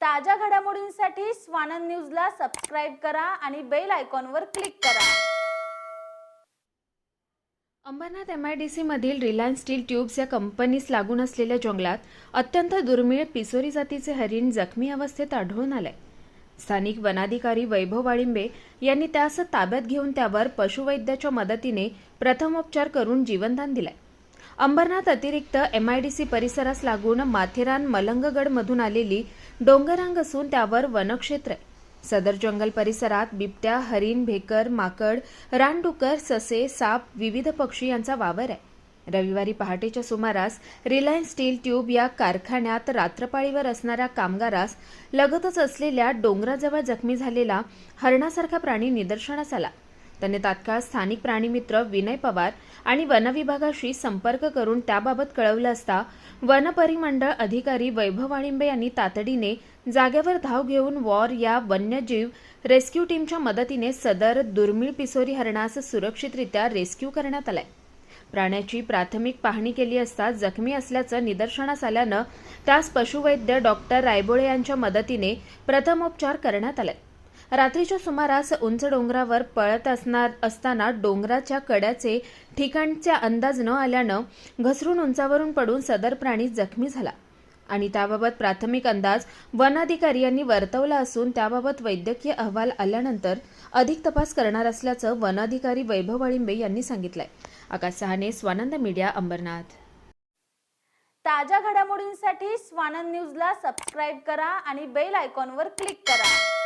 ताज्या घडामोडींसाठी स्वानंद न्यूजला सबस्क्राईब करा आणि बेल आयकॉनवर क्लिक करा. अंबरनाथ एम आय डी सीमधील रिलायन्स स्टील ट्यूब्स या कंपनीस लागून असलेल्या जंगलात अत्यंत दुर्मिळ पिसोरी जातीचे हरिण जखमी अवस्थेत आढळून आले स्थानिक वनाधिकारी वैभव वाळिंबे यांनी त्यास ताब्यात घेऊन त्यावर पशुवैद्याच्या मदतीने प्रथमोपचार करून जीवनदान दिलाय. अंबरनाथ अतिरिक्त एम आय डी सी परिसरास लागून माथेरान मलंगगडमधून आलेली डोंगरांग असून त्यावर वनक्षेत्र आहे. सदर जंगल परिसरात बिबट्या हरिण भेकर माकड रानडुकर ससे साप विविध पक्षी यांचा वावर आहे. रविवारी पहाटेच्या सुमारास रिलायन्स स्टील ट्यूब या कारखान्यात रात्रपाळीवर असणाऱ्या कामगारास लगतच असलेल्या डोंगराजवळ जखमी झालेला हरणासारखा प्राणी निदर्शनास आला. त्याने तात्काळ स्थानिक प्राणीमित्र विनय पवार आणि वनविभागाशी संपर्क करून त्याबाबत कळवलं असता वनपरिमंडळ अधिकारी वैभव वाळिंबे यांनी तातडीने जागेवर धाव घेऊन वॉर या वन्यजीव रेस्क्यू टीमच्या मदतीने सदर दुर्मिळ पिसोरी हरणास सुरक्षितरित्या रेस्क्यू करण्यात आलाय. प्राण्याची प्राथमिक पाहणी केली असता जखमी असल्याचं निदर्शनास आल्यानं त्यास पशुवैद्य डॉक्टर रायबोळे यांच्या मदतीने प्रथमोपचार करण्यात आले रात्रीच्या सुमारास उंच डोंगरावर पळत असणार असताना डोंगराच्या कड्याचे ठिकाणचा अंदाज न आल्यानं घसरून उंचावरून पडून सदर प्राणी जखमी झाला. आणि त्याबाबत प्राथमिक अंदाज वनाधिकारी यांनी वर्तवला असून त्याबाबत वैद्यकीय अहवाल आल्यानंतर अधिक तपास करणार असल्याचं वनाधिकारी वैभव वाळिंबे यांनी सांगितलंय. आकाश सहाने स्वानंद मीडिया अंबरनाथ. ताज्या घडामोडींसाठी स्वानंद न्यूजला सबस्क्राईब करा आणि बेल आयकॉनवर क्लिक करा.